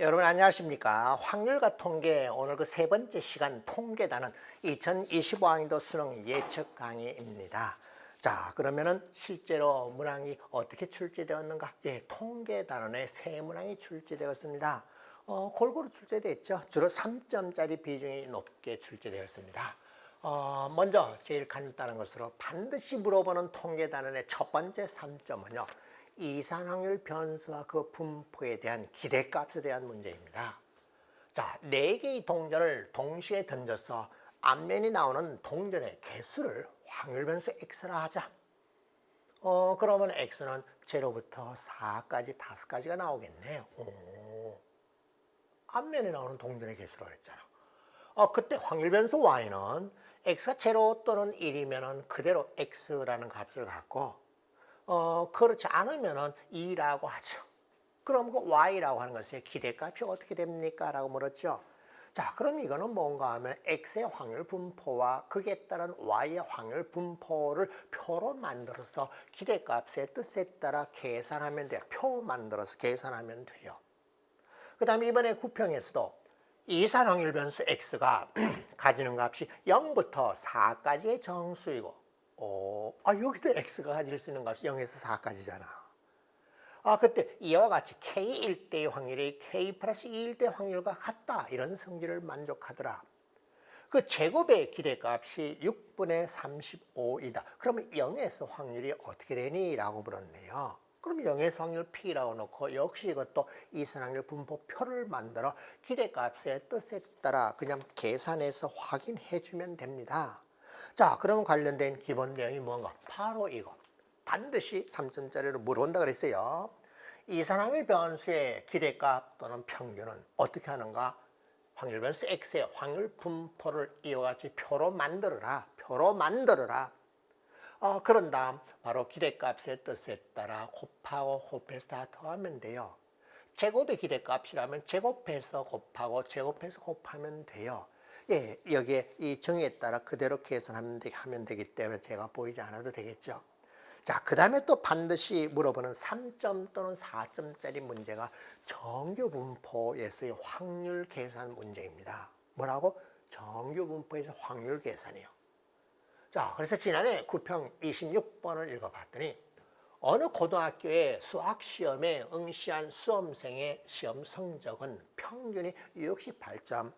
여러분 안녕하십니까? 확률과 통계 오늘 그 세 번째 시간 통계단은 2025학년도 수능 예측 강의입니다. 자 그러면은 실제로 문항이 어떻게 출제되었는가? 예 통계단원에 세 문항이 출제되었습니다. 어, 골고루 출제됐죠? 주로 3점짜리 비중이 높게 출제되었습니다. 어, 먼저 제일 간단한 것으로 반드시 물어보는 통계단원의 첫 번째 3점은요 이산확률 변수와 그 분포에 대한 기대값에 대한 문제입니다. 자, 네 개의 동전을 동시에 던져서 앞면이 나오는 동전의 개수를 확률 변수 x라 하자. 어, 그러면 x는 0부터 4까지 5가지가 나오겠네. 오. 앞면에 나오는 동전의 개수로 그랬잖아. 어, 그때 확률 변수 y는 x가 0 또는 1이면 그대로 x라는 값을 갖고 어, 그렇지 않으면은 2라고 하죠. 그럼 그 y라고 하는 것의 기대값이 어떻게 됩니까? 라고 물었죠. 자, 그럼 이거는 뭔가 하면 x의 확률 분포와 극에 따른 y의 확률 분포를 표로 만들어서 기대값의 뜻에 따라 계산하면 돼요. 표 만들어서 계산하면 돼요. 그 다음에 이번에 구평에서도 이산 확률 변수 x가 가지는 값이 0부터 4까지의 정수이고 어, 아, 여기도 x가 가질 수 있는 값이 0에서 4까지잖아. 아, 그때 이와 같이 k 1 대의 확률이 k 플러스 2일 대 확률과 같다. 이런 성질을 만족하더라. 그 제곱의 기대값이 6분의 35이다. 그러면 0에서 확률이 어떻게 되니? 라고 물었네요. 그럼 0에서 확률 P라고 놓고 역시 이것도 이산확률 분포표를 만들어 기대값의 뜻에 따라 그냥 계산해서 확인해 주면 됩니다. 자, 그러면 관련된 기본 내용이 뭔가? 바로 이거. 반드시 3점짜리로 물어본다 그랬어요. 이산화물 변수의 기대값 또는 평균은 어떻게 하는가? 확률 변수 x의 확률 분포를 이와 같이 표로 만들어라. 표로 만들어라. 어, 그런 다음 바로 기대값의 뜻에 따라 곱하고 곱해서 다 더하면 돼요. 제곱의 기대값이라면 제곱해서 곱하고 제곱해서 곱하면 돼요. 예, 여기에 이 정의에 따라 그대로 계산하면 되, 하면 되기 때문에 제가 보이지 않아도 되겠죠. 자, 그 다음에 또 반드시 물어보는 3점 또는 4점짜리 문제가 정규 분포에서의 확률 계산 문제입니다. 뭐라고? 정규 분포에서 확률 계산이요. 자, 그래서 지난해 9평 26번을 읽어봤더니 어느 고등학교의 수학 시험에 응시한 수험생의 시험 성적은 평균이 68점,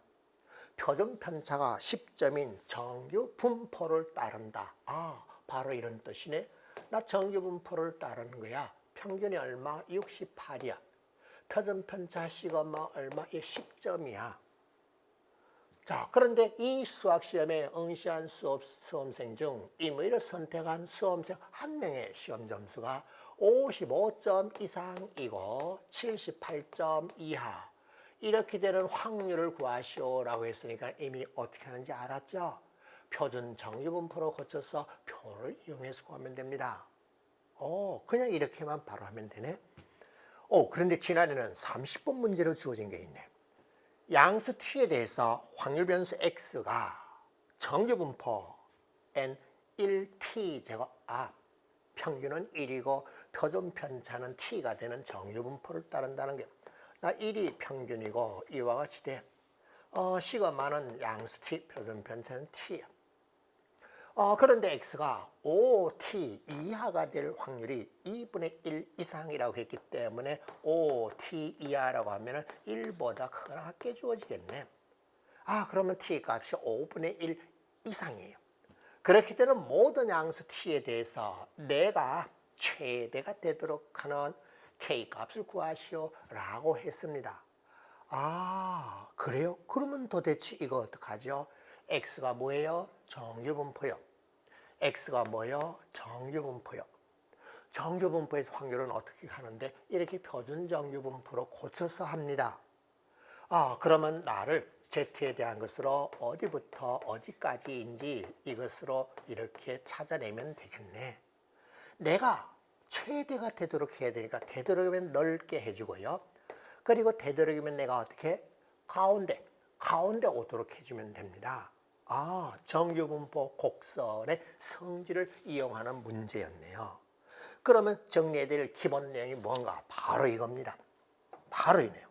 표준 편차가 10점인 정규 분포를 따른다. 아, 바로 이런 뜻이네. 나 정규 분포를 따르는 거야. 평균이 얼마? 68이야. 표준 편차 시그마 얼마? 10점이야. 자, 그런데 이 수학 시험에 응시한 수업 수험생 중 임의로 선택한 수험생 한 명의 시험 점수가 55점 이상이고 78점 이하. 이렇게 되는 확률을 구하시오라고 했으니까 이미 어떻게 하는지 알았죠? 표준 정규분포로 고쳐서 표를 이용해서 구하면 됩니다. 오, 그냥 이렇게만 바로 하면 되네. 오, 그런데 지난해는 30번 문제로 주어진 게 있네. 양수 t에 대해서 확률 변수 x가 정규분포 n 1t 제곱 아 평균은 1이고 표준 편차는 t가 되는 정규분포를 따른다는 게 나 1이 평균이고 이와 같이 돼. 어, 시그마는 양수 t, 표준 편차는 t야. 어, 그런데 x가 5t 이하가 될 확률이 2분의 1 이상이라고 했기 때문에 5t 이하라고 하면 1보다 크거나 같게 주어지겠네. 아, 그러면 t 값이 5분의 1 이상이에요. 그렇기 때문에 모든 양수 t에 대해서 내가 최대가 되도록 하는 K값을 구하시오 라고 했습니다. 아, 그래요? 그러면 도대체 이거 어떡하죠? X가 뭐예요? 정규분포요. X가 뭐예요? 정규분포요. 정규분포에서 확률은 어떻게 하는데 이렇게 표준 정규분포로 고쳐서 합니다. 아, 그러면 나를 Z에 대한 것으로 어디부터 어디까지인지 이것으로 이렇게 찾아내면 되겠네. 내가 최대가 되도록 해야 되니까 되도록이면 넓게 해주고요. 그리고 되도록이면 내가 어떻게 가운데 가운데 오도록 해주면 됩니다. 아 정규분포 곡선의 성질을 이용하는 문제였네요. 그러면 정리해야 될 기본 내용이 뭔가 바로 이겁니다. 바로 이네요.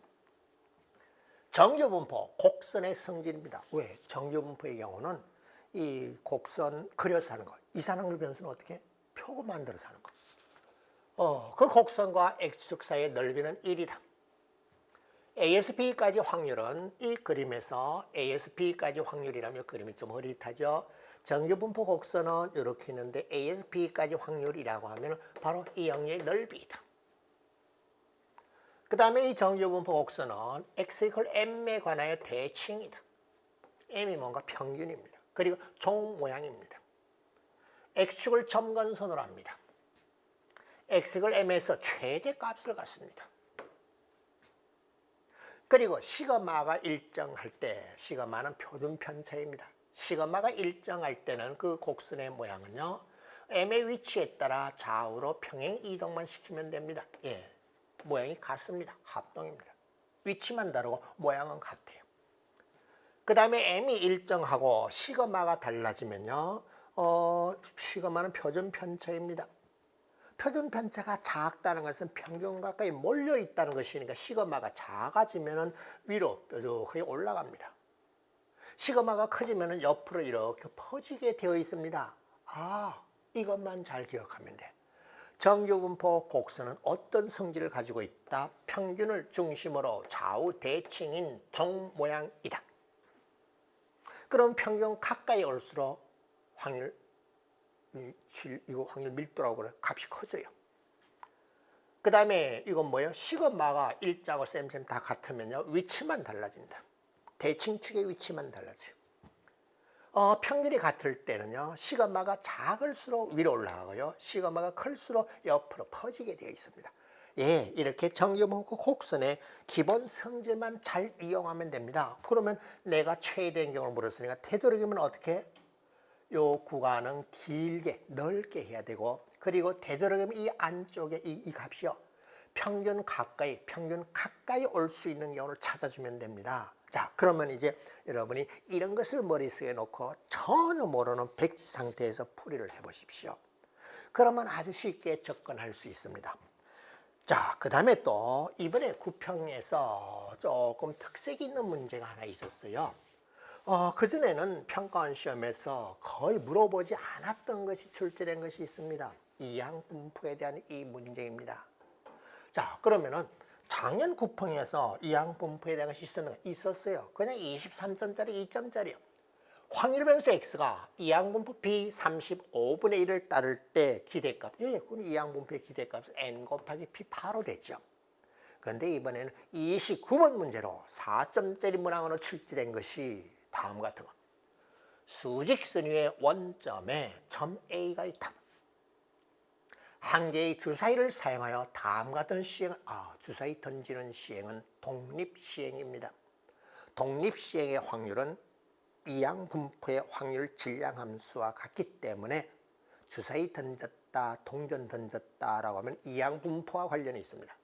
정규분포 곡선의 성질입니다. 왜? 정규분포의 경우는 이 곡선 그려서 하는 거. 이산항률 변수는 어떻게? 표고 만들어서 하는 거. 어, 그 곡선과 x축 사이의 넓이는 1이다. ASB까지 확률은 이 그림에서 ASB까지 확률이라면 그림이 좀 흐릿하죠. 정규분포 곡선은 이렇게 있는데 ASB까지 확률이라고 하면 바로 이 영역의 넓이다. 그 다음에 이 정규분포 곡선은 x 이퀄 m에 관하여 대칭이다. m이 뭔가 평균입니다. 그리고 종 모양입니다. x축을 점근선으로 합니다. X축을 m에서 최대값을 갖습니다. 그리고 시그마가 일정할 때 시그마는 표준 편차입니다. 시그마가 일정할 때는 그 곡선의 모양은요. m의 위치에 따라 좌우로 평행 이동만 시키면 됩니다. 예. 모양이 같습니다. 합동입니다. 위치만 다르고 모양은 같아요. 그 다음에 m이 일정하고 시그마가 달라지면요. 어, 시그마는 표준 편차입니다. 표준 편차가 작다는 것은 평균 가까이 몰려 있다는 것이니까 시그마가 작아지면은 위로 뾰족하게 올라갑니다. 시그마가 커지면은 옆으로 이렇게 퍼지게 되어 있습니다. 아, 이것만 잘 기억하면 돼. 정규분포 곡선은 어떤 성질을 가지고 있다? 평균을 중심으로 좌우 대칭인 종 모양이다. 그럼 평균 가까이 올수록 확률 이 질, 이거 확률 밀도라고 그래. 값이 커져요. 그 다음에 이건 뭐예요? 시그마가 일자고 쌤쌤 다 같으면요. 위치만 달라진다. 대칭축의 위치만 달라져요. 어, 평균이 같을 때는요. 시그마가 작을수록 위로 올라가고요. 시그마가 클수록 옆으로 퍼지게 되어 있습니다. 예, 이렇게 정규분포 곡선의 기본 성질만 잘 이용하면 됩니다. 그러면 내가 최대인 경우를 물었으니까 되도록이면 어떻게 요 구간은 길게 넓게 해야 되고 그리고 되도록이면 이 안쪽에 이, 이 값이요 평균 가까이 평균 가까이 올 수 있는 경우를 찾아주면 됩니다. 자 그러면 이제 여러분이 이런 것을 머릿속에 놓고 전혀 모르는 백지 상태에서 풀이를 해 보십시오. 그러면 아주 쉽게 접근할 수 있습니다. 자, 그 다음에 또 이번에 구평에서 조금 특색 있는 문제가 하나 있었어요. 어, 그전에는 평가원 시험에서 거의 물어보지 않았던 것이 출제된 것이 있습니다. 이항 분포에 대한 이 문제입니다. 자, 그러면은 작년 구평에서 이항 분포에 대한 것이 있었어요. 그냥 23점짜리 2점짜리요. 확률 변수 x가 이항분포 b 35분의 1을 따를 때 기대값, 예, 그건 이항분포의 기대값은 n 곱하기 p 바로 됐죠. 그런데 이번에는 29번 문제로 4점짜리 문항으로 출제된 것이 다음 같은 거. 수직선 위의 원점에 점 A가 있다. 한 개의 주사위를 사용하여 다음 같은 시행, 아, 주사위 던지는 시행은 독립시행입니다. 독립시행의 확률은 이양 분포의 확률 질량 함수와 같기 때문에 주사위 던졌다, 동전 던졌다라고 하면 이양 분포와 관련이 있습니다.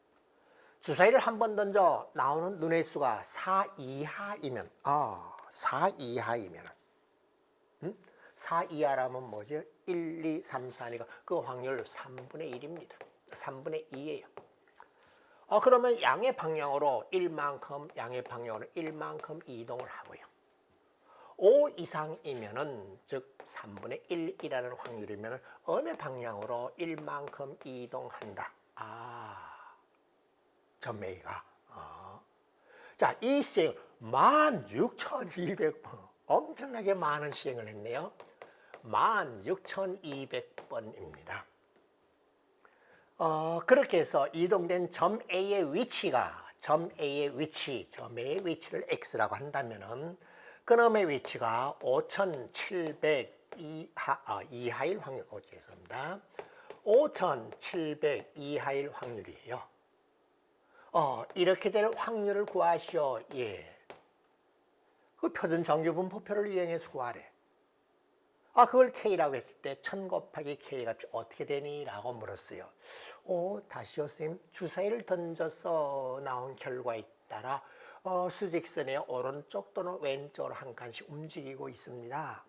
주사위를 한 번 던져 나오는 눈의 수가 4 이하이면 아, 4 이하이면 음? 4 이하라면 뭐죠? 1, 2, 3, 4니까 그 확률 3분의 1입니다. 3분의 2예요. 어, 그러면 양의 방향으로 1만큼, 양의 방향으로 1만큼 이동을 하고요. 5 이상이면은 즉 3분의 1이라는 확률이면 어느 방향으로 1만큼 이동한다. 아, 전매가. 어. 자, 이 시행 16,200번. 엄청나게 많은 시행을 했네요. 16,200번입니다. 어, 그렇게 해서 이동된 점 A의 위치가 점 A의 위치, 점 A의 위치를 X라고 한다면은 그놈의 위치가 5,700 이하, 아, 이하일 확률, 어, 죄송합니다. 5,700 이하일 확률이에요. 어, 이렇게 될 확률을 구하시오. 예. 그 표준 정규분 포표를 이용해서 구하래. 아, 그걸 K라고 했을 때, 1000 곱하기 K가 어떻게 되니? 라고 물었어요. 오, 다시요, 쌤. 주사위를 던져서 나온 결과에 따라 어, 수직선의 오른쪽 또는 왼쪽으로 한 칸씩 움직이고 있습니다.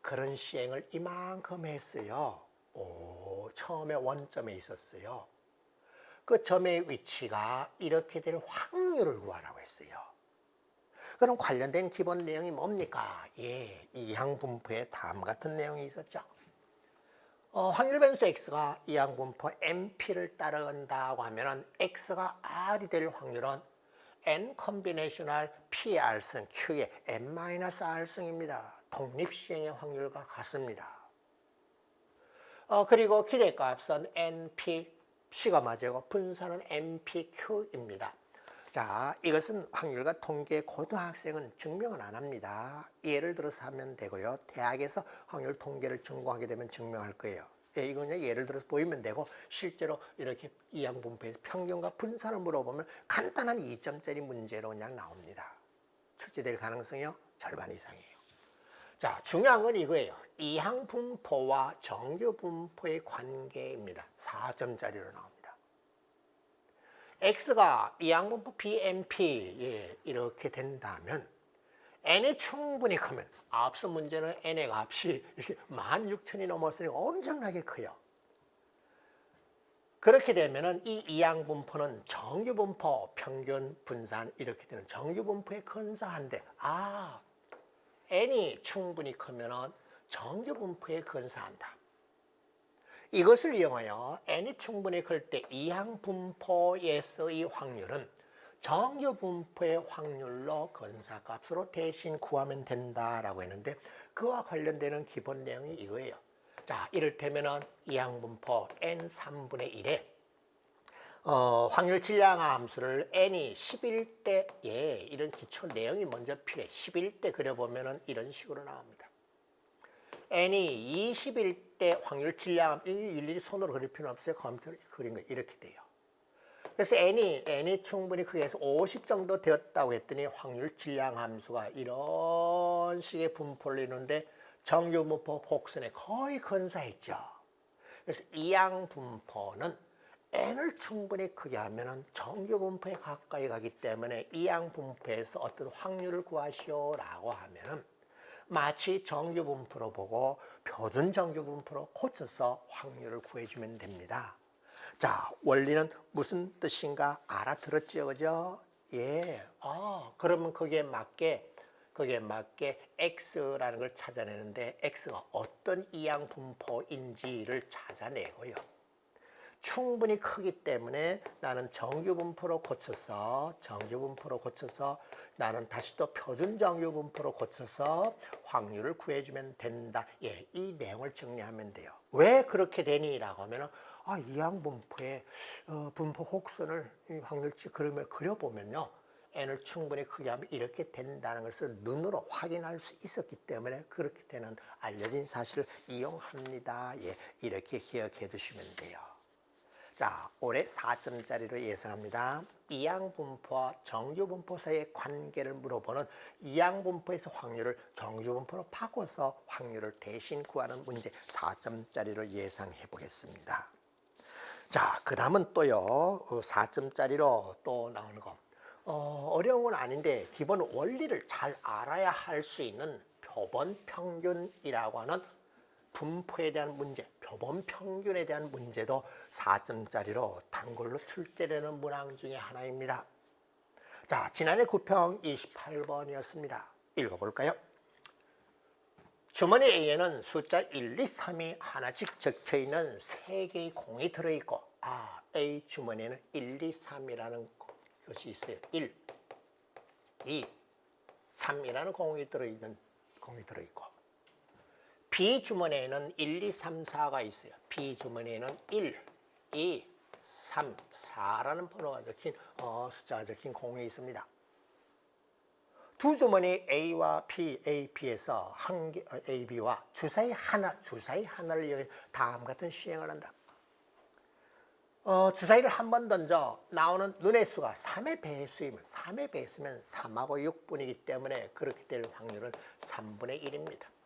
그런 시행을 이만큼 했어요. 오, 처음에 원점에 있었어요. 그 점의 위치가 이렇게 될 확률을 구하라고 했어요. 그럼 관련된 기본 내용이 뭡니까? 예, 이항분포에 다음 같은 내용이 있었죠. 어, 확률 변수 x가 이항분포 np를 따라간다고 하면은 x가 r이 될 확률은 n 컨비네이셔널 p r승 q의 n r승입니다. 독립시행의 확률과 같습니다. 어, 그리고 기대값은 np c가 맞고 분산은 npq입니다. 자, 이것은 확률과 통계 고등학생은 증명을 안 합니다. 예를 들어서 하면 되고요. 대학에서 확률 통계를 전공하게 되면 증명할 거예요. 예, 이건 예를 들어서 보이면 되고 실제로 이렇게 이항분포에서 평균과 분산을 물어보면 간단한 2점짜리 문제로 그냥 나옵니다. 출제될 가능성이요? 절반 이상이에요. 자, 중요한 건 이거예요. 이항분포와 정규분포의 관계입니다. 4점짜리로 나옵니다. X가 이항분포 BMP 예, 이렇게 된다면 n이 충분히 크면 앞서 문제는 n의 값이 이렇게 16,000이 넘었으니 엄청나게 커요. 그렇게 되면은 이 이항분포는 정규분포, 평균, 분산 이렇게 되는 정규분포에 근사한데 아 n이 충분히 크면은 정규분포에 근사한다. 이것을 이용하여 n이 충분히 클 때 이항 분포에서의 확률은 정규분포의 확률로 근사값으로 대신 구하면 된다라고 했는데 그와 관련되는 기본 내용이 이거예요. 자, 이를테면은 이항 분포 n 3분의 1에 어, 확률 질량화 함수를 n이 11대 예, 이런 기초 내용이 먼저 필요해. 11대 그려보면은 이런 식으로 나옵니다. n이 21대 확률 질량함 일일이 손으로 그릴 필요는 없어요. 컴퓨터로 그린 거 이렇게 돼요. 그래서 n이 n이 충분히 크게 해서 50 정도 되었다고 했더니 확률 질량 함수가 이런 식의 분포를 이루는데 정규 분포 곡선에 거의 근사했죠. 그래서 이양 분포는 n을 충분히 크게 하면은 정규 분포에 가까이 가기 때문에 이양 분포에서 어떤 확률을 구하시오라고 하면은 마치 정규 분포로 보고 표준 정규 분포로 고쳐서 확률을 구해주면 됩니다. 자, 원리는 무슨 뜻인가 알아들었지요, 그죠? 예. 아, 그러면 거기에 맞게, 거기에 맞게 x라는 걸 찾아내는데 x가 어떤 이양 분포인지를 찾아내고요. 충분히 크기 때문에 나는 정규 분포로 고쳐서 정규 분포로 고쳐서 나는 다시 또 표준 정규 분포로 고쳐서 확률을 구해주면 된다. 예, 이 내용을 정리하면 돼요. 왜 그렇게 되니라고 하면은 아, 이항 분포의 어, 분포 곡선을 이 확률치 그림을 그려보면요. n을 충분히 크게 하면 이렇게 된다는 것을 눈으로 확인할 수 있었기 때문에 그렇게 되는 알려진 사실을 이용합니다. 예, 이렇게 기억해 두시면 돼요. 자, 올해 4점짜리로 예상합니다. 이항분포와 정규분포 사이의 관계를 물어보는 이항분포에서 확률을 정규분포로 바꿔서 확률을 대신 구하는 문제 4점짜리로 예상해 보겠습니다. 자, 그 다음은 또요, 4점짜리로 또 나오는 거. 어, 어려운 건 아닌데, 기본 원리를 잘 알아야 할 수 있는 표본 평균이라고 하는 분포에 대한 문제, 표본 평균에 대한 문제도 4점짜리로 단골로 출제되는 문항 중에 하나입니다. 자, 지난해 9평 28번이었습니다. 읽어볼까요? 주머니 A에는 숫자 1, 2, 3이 하나씩 적혀 있는 세 개의 공이 들어있고, 아, A 주머니에는 1, 2, 3이라는 것이 있어요. 1, 2, 3이라는 공이 들어있는 공이 들어있고, B 주머니에는 1, 2, 3, 4가 있어요. B 주머니에는 1, 2, 3, 4라는 번호가 적힌 어, 숫자가 적힌 공이 있습니다. 두 주머니 A와 P, A, B에서 한 개, 어, A, B와 주사위 하나, 주사위 하나를 이용해 다음 같은 시행을 한다. 어, 주사위를 한 번 던져 나오는 눈의 수가 3의 배수이면 3의 배수면 3하고 6분이기 때문에 그렇게 될 확률은 3분의 1입니다.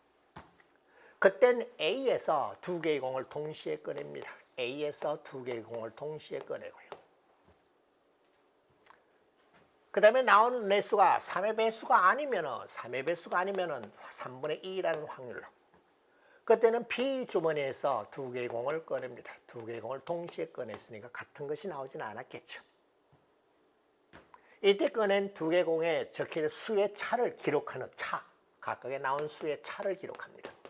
그땐 A에서 두 개의 공을 동시에 꺼냅니다. A에서 두 개의 공을 동시에 꺼내고요. 그 다음에 나온 매수가 3의 배수가 아니면은 3의 배수가 아니면은 3분의 2라는 확률로 그때는 B 주머니에서 두 개의 공을 꺼냅니다. 두 개의 공을 동시에 꺼냈으니까 같은 것이 나오지는 않았겠죠. 이때 꺼낸 두개 공에 적혀있는 수의 차를 기록하는 차. 각각에 나온 수의 차를 기록합니다.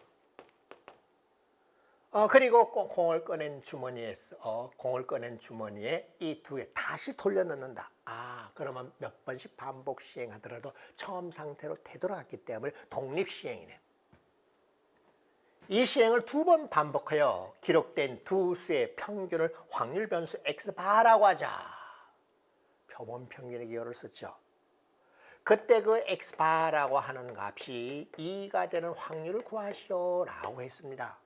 어, 그리고 꼭 공을 꺼낸 주머니에서 어, 공을 꺼낸 주머니에 이 두 개 다시 돌려 넣는다. 아, 그러면 몇 번씩 반복 시행하더라도 처음 상태로 되돌아갔기 때문에 독립 시행이네. 이 시행을 두 번 반복하여 기록된 두 수의 평균을 확률 변수 x바라고 하자. 표본 평균의 기호를 썼죠. 그때 그 x바라고 하는 값이 2가 되는 확률을 구하시오라고 했습니다.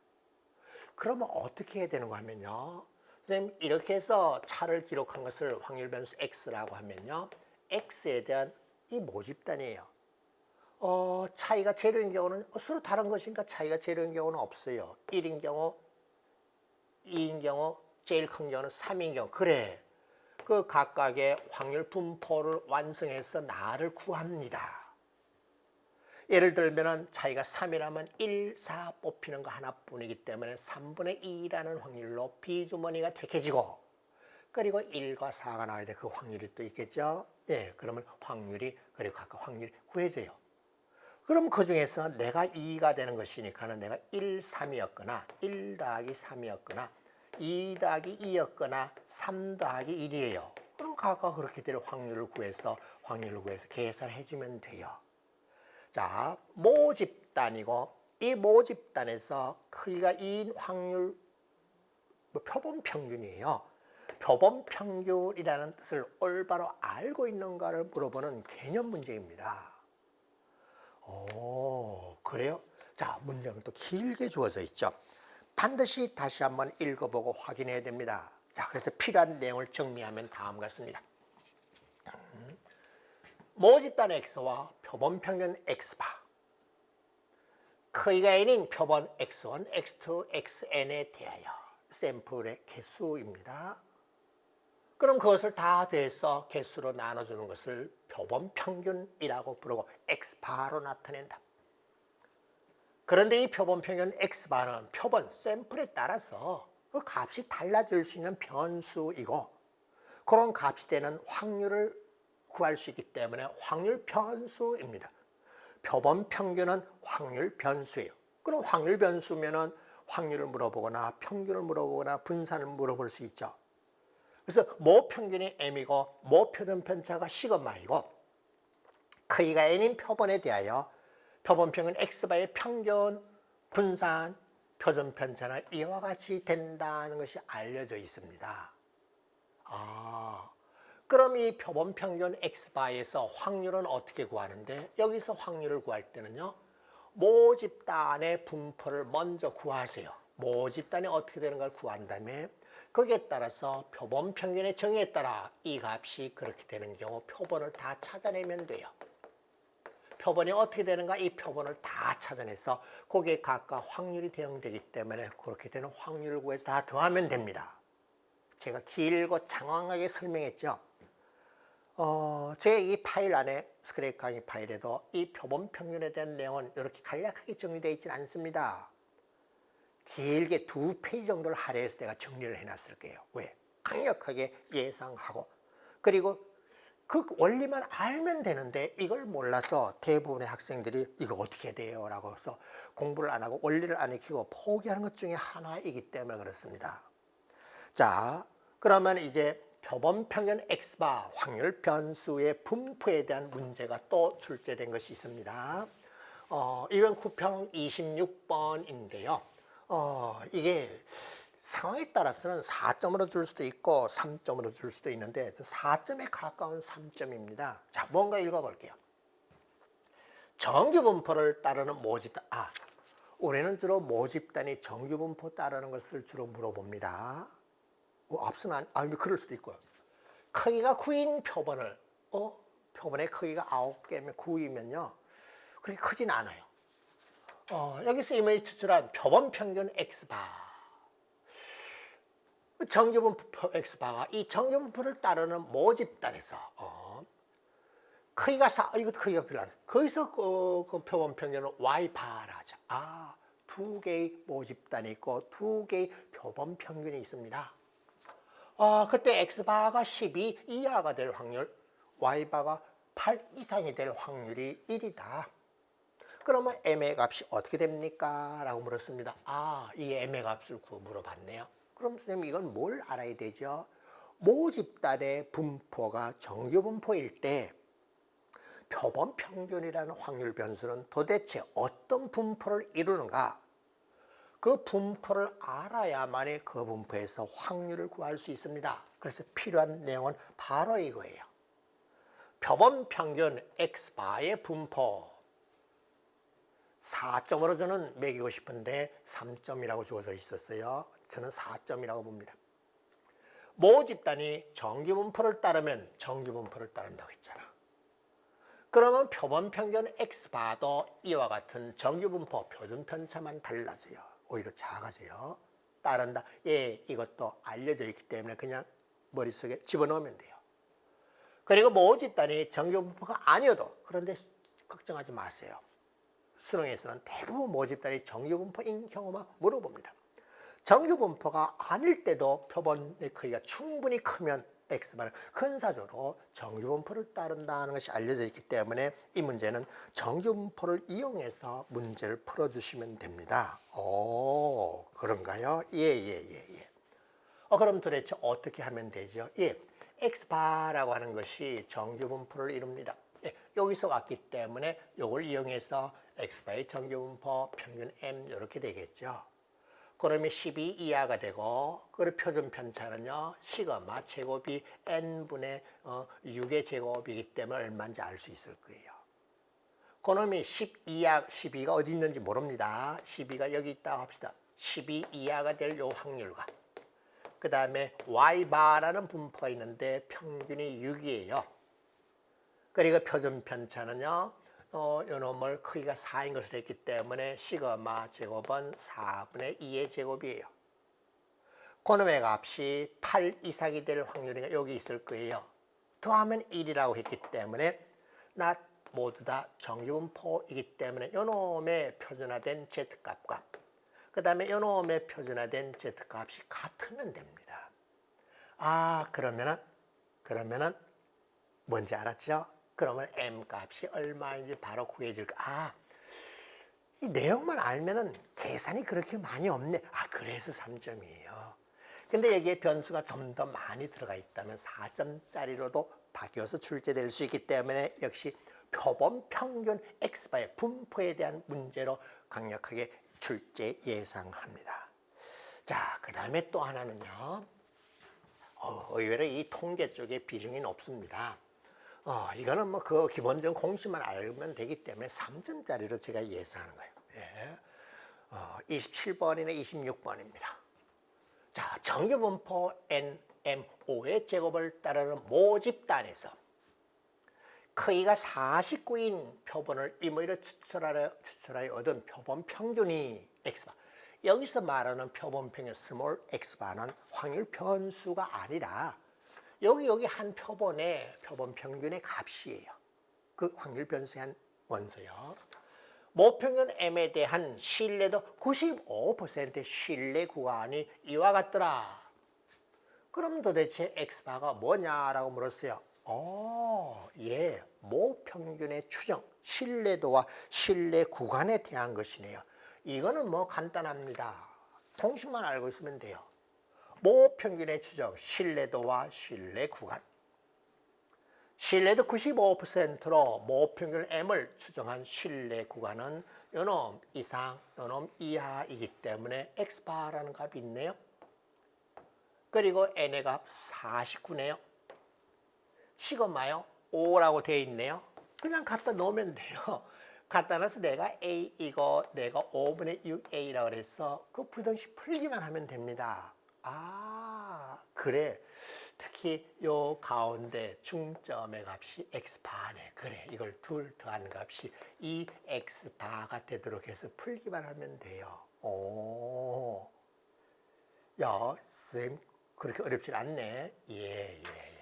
그러면 어떻게 해야 되는가 하면요. 선생님 이렇게 해서 차를 기록한 것을 확률 변수 x라고 하면요. x에 대한 이 모집단이에요. 어, 차이가 제로인 경우는 서로 다른 것이니까 차이가 제로인 경우는 없어요. 1인 경우, 2인 경우, 제일 큰 경우는 3인 경우. 그래. 그 각각의 확률 분포를 완성해서 나를 구합니다. 예를 들면은 차이가 3이라면 1, 4 뽑히는 거 하나뿐이기 때문에 3분의 2라는 확률로 비주머니가 택해지고 그리고 1과 4가 나와야 돼. 그 확률이 또 있겠죠. 예, 그러면 확률이 그리고 각각 확률이 구해져요. 그럼 그 중에서 내가 2가 되는 것이니까는 내가 1, 3이었거나 1 더하기 3이었거나 2 더하기 2였거나 3 더하기 1이에요. 그럼 각각 그렇게 될 확률을 구해서 확률을 구해서 계산해 주면 돼요. 자, 모집단이고 이 모집단에서 크기가 2인 확률 뭐 표본 평균이에요. 표본 평균이라는 뜻을 올바로 알고 있는가를 물어보는 개념 문제입니다. 오, 그래요? 자, 문제는 또 길게 주어져 있죠. 반드시 다시 한번 읽어보고 확인해야 됩니다. 자, 그래서 필요한 내용을 정리하면 다음 같습니다. 음, 모집단 x와 표본 평균 x바 크기가 n인 표본 x1, x2, xn에 대하여 샘플의 개수입니다. 그럼 그것을 다 더해서 개수로 나눠주는 것을 표본 평균이라고 부르고 x바로 나타낸다. 그런데 이 표본 평균 x바는 표본 샘플에 따라서 그 값이 달라질 수 있는 변수이고 그런 값이 되는 확률을 구할 수 있기 때문에 확률 변수입니다. 표본 평균은 확률 변수예요. 그럼 확률 변수면은 확률을 물어보거나 평균을 물어보거나 분산을 물어볼 수 있죠. 그래서 모 평균이 m이고 모 표준 편차가 시그마이고 크기가 n인 표본에 대하여 표본 평균 x바의 평균 분산 표준 편차는 이와 같이 된다는 것이 알려져 있습니다. 아, 그럼 이 표본 평균 x바에서 확률은 어떻게 구하는데 여기서 확률을 구할 때는요. 모집단의 분포를 먼저 구하세요. 모집단이 어떻게 되는 걸 구한 다음에 거기에 따라서 표본 평균의 정의에 따라 이 값이 그렇게 되는 경우 표본을 다 찾아내면 돼요. 표본이 어떻게 되는가 이 표본을 다 찾아내서 거기에 각각 확률이 대응되기 때문에 그렇게 되는 확률을 구해서 다 더하면 됩니다. 제가 길고 장황하게 설명했죠. 어, 제 이 파일 안에 스크랩 강의 파일에도 이 표본 평균에 대한 내용은 이렇게 간략하게 정리되어 있지는 않습니다. 길게 두 페이지 정도를 할애해서 내가 정리를 해놨을 거예요. 왜? 강력하게 예상하고 그리고 그 원리만 알면 되는데 이걸 몰라서 대부분의 학생들이 이거 어떻게 돼요? 라고 해서 공부를 안 하고 원리를 안 익히고 포기하는 것 중에 하나이기 때문에 그렇습니다. 자, 그러면 이제 표본 평균 x바 확률 변수의 분포에 대한 문제가 또 출제된 것이 있습니다. 어, 이건 구평 26번인데요. 어, 이게 상황에 따라서는 4점으로 줄 수도 있고 3점으로 줄 수도 있는데 4점에 가까운 3점입니다. 자, 뭔가 읽어볼게요. 정규 분포를 따르는 모집단. 아, 올해는 주로 모집단이 정규 분포 따르는 것을 주로 물어봅니다. 어, 앞서는 아니, 아니, 그럴 수도 있고요. 크기가 9인 표본을, 어, 표본의 크기가 9개면 9이면요. 그렇게 크진 않아요. 어, 여기서 이번에 추출한 표본 평균 x바. 정규분포 x바가 이 정규분포를 따르는 모집단에서 어, 크기가 4, 이것도 크기가 돼. 거기서 그, 그 표본 평균은 y바라죠. 아, 두 개의 모집단이 있고 두 개의 표본 평균이 있습니다. 아, 그때 x바가 12 이하가 될 확률 y바가 8 이상이 될 확률이 1이다. 그러면 m의 값이 어떻게 됩니까? 라고 물었습니다. 아, 이 m의 값을 구- 물어봤네요. 그럼 선생님 이건 뭘 알아야 되죠? 모집단의 분포가 정규 분포일 때 표본 평균이라는 확률 변수는 도대체 어떤 분포를 이루는가? 그 분포를 알아야만이 그 분포에서 확률을 구할 수 있습니다. 그래서 필요한 내용은 바로 이거예요. 표본 평균 x바의 분포 4점으로 저는 매기고 싶은데 3점이라고 주어져 있었어요. 저는 4점이라고 봅니다. 모 집단이 정규분포를 따르면 정규분포를 따른다고 했잖아. 그러면 표본 평균 x바도 이와 같은 정규분포 표준 편차만 달라져요. 오히려 작아져요. 따른다. 예, 이것도 알려져 있기 때문에 그냥 머릿속에 집어넣으면 돼요. 그리고 모집단이 정규분포가 아니어도 그런데 걱정하지 마세요. 수능에서는 대부분 모집단이 정규분포인 경우만 물어봅니다. 정규분포가 아닐 때도 표본의 크기가 충분히 크면 X만은 근사적으로 정규분포를 따른다는 것이 알려져 있기 때문에 이 문제는 정규분포를 이용해서 문제를 풀어주시면 됩니다. 오, 그런가요? 예, 예, 예, 예. 어, 그럼 도대체 어떻게 하면 되죠? 예, X바라고 하는 것이 정규분포를 이룹니다. 예, 여기서 왔기 때문에 이걸 이용해서 X바의 정규분포 평균 M 이렇게 되겠죠. 그러면 12 이하가 되고 그 표준 편차는요 시그마 제곱이 n분의 어, 6의 제곱이기 때문에 얼마인지 알 수 있을 거예요. 그놈이 10 이하 12가 어디 있는지 모릅니다. 12가 여기 있다고 합시다. 12 이하가 될 요 확률과 그 다음에 y바라는 분포가 있는데 평균이 6이에요. 그리고 표준 편차는요. 어, 요놈을 크기가 4인 것으로 했기 때문에 시그마 제곱은 4분의 2의 제곱이에요. 그놈의 값이 8 이상이 될 확률이 여기 있을 거예요. 더하면 1이라고 했기 때문에 나 모두 다 정규분포이기 때문에 요놈의 표준화된 z값과 그 다음에 요놈의 표준화된 z값이 같으면 됩니다. 아 그러면은 그러면은 뭔지 알았죠? 그러면 m 값이 얼마인지 바로 구해질 거. 아, 이 내용만 알면은 계산이 그렇게 많이 없네. 아, 그래서 3점이에요. 근데 여기에 변수가 좀 더 많이 들어가 있다면 4점짜리로도 바뀌어서 출제될 수 있기 때문에 역시 표본 평균 x바의 분포에 대한 문제로 강력하게 출제 예상합니다. 자, 그 다음에 또 하나는요. 어, 의외로 이 통계 쪽에 비중이 높습니다. 어, 이거는 뭐 그 기본적 공식만 알면 되기 때문에 3점짜리로 제가 예상하는 거예요. 예. 어, 27번이나 26번입니다. 자, 정규분포 NM5의 제곱을 따르는 모집단에서 크기가 49인 표본을 임의로 추출하여, 추출하여 얻은 표본 평균이 X바. 여기서 말하는 표본 평균 스몰 X바는 확률 변수가 아니라 여기 여기 한 표본의 표본 평균의 값이에요. 그 확률 변수의 한 원소요. 모평균 m에 대한 신뢰도 95%의 신뢰 구간이 이와 같더라. 그럼 도대체 x바가 뭐냐라고 물었어요. 어, 예, 모평균의 추정, 신뢰도와 신뢰 구간에 대한 것이네요. 이거는 뭐 간단합니다. 공식만 알고 있으면 돼요. 모평균의 추정, 신뢰도와 신뢰 구간. 신뢰도 95%로 모평균 M을 추정한 신뢰 구간은 요놈 이상, 요놈 이하이기 때문에 X바라는 값이 있네요. 그리고 N의 값 49네요. 시그마요 5라고 되어 있네요. 그냥 갖다 놓으면 돼요. 갖다 놔서 내가 A 이거 내가 5분의 6A라고 그래서 그 부등식 풀기만 하면 됩니다. 아 그래 특히 요 가운데 중점의 값이 x바네 그래 이걸 둘 더한 값이 이 x바가 되도록 해서 풀기만 하면 돼요. 오, 야쌤 그렇게 어렵진 않네. 예예 예.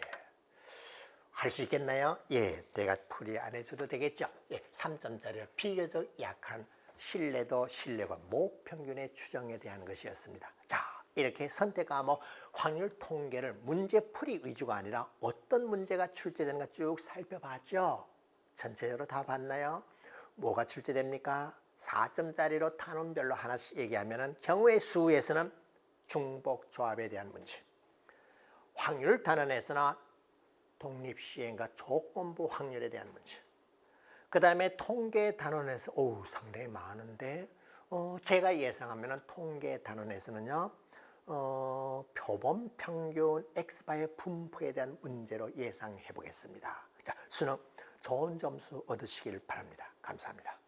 할수 있겠나요? 예, 내가 풀이 안 해줘도 되겠죠. 예, 3점짜리 비교적 약한 신뢰도 신뢰가 모평균의 추정에 대한 것이었습니다. 자, 이렇게 선택 과목 확률 통계를 문제풀이 위주가 아니라 어떤 문제가 출제되는가 쭉 살펴봤죠. 전체적으로 다 봤나요? 뭐가 출제됩니까? 4점짜리로 단원별로 하나씩 얘기하면 경우의 수에서는 중복 조합에 대한 문제. 확률 단원에서는 독립시행과 조건부 확률에 대한 문제. 그 다음에 통계 단원에서 오 상당히 많은데 어, 제가 예상하면 통계 단원에서는요 어, 표본 평균 x바의 분포에 대한 문제로 예상해 보겠습니다. 자 수능 좋은 점수 얻으시길 바랍니다. 감사합니다.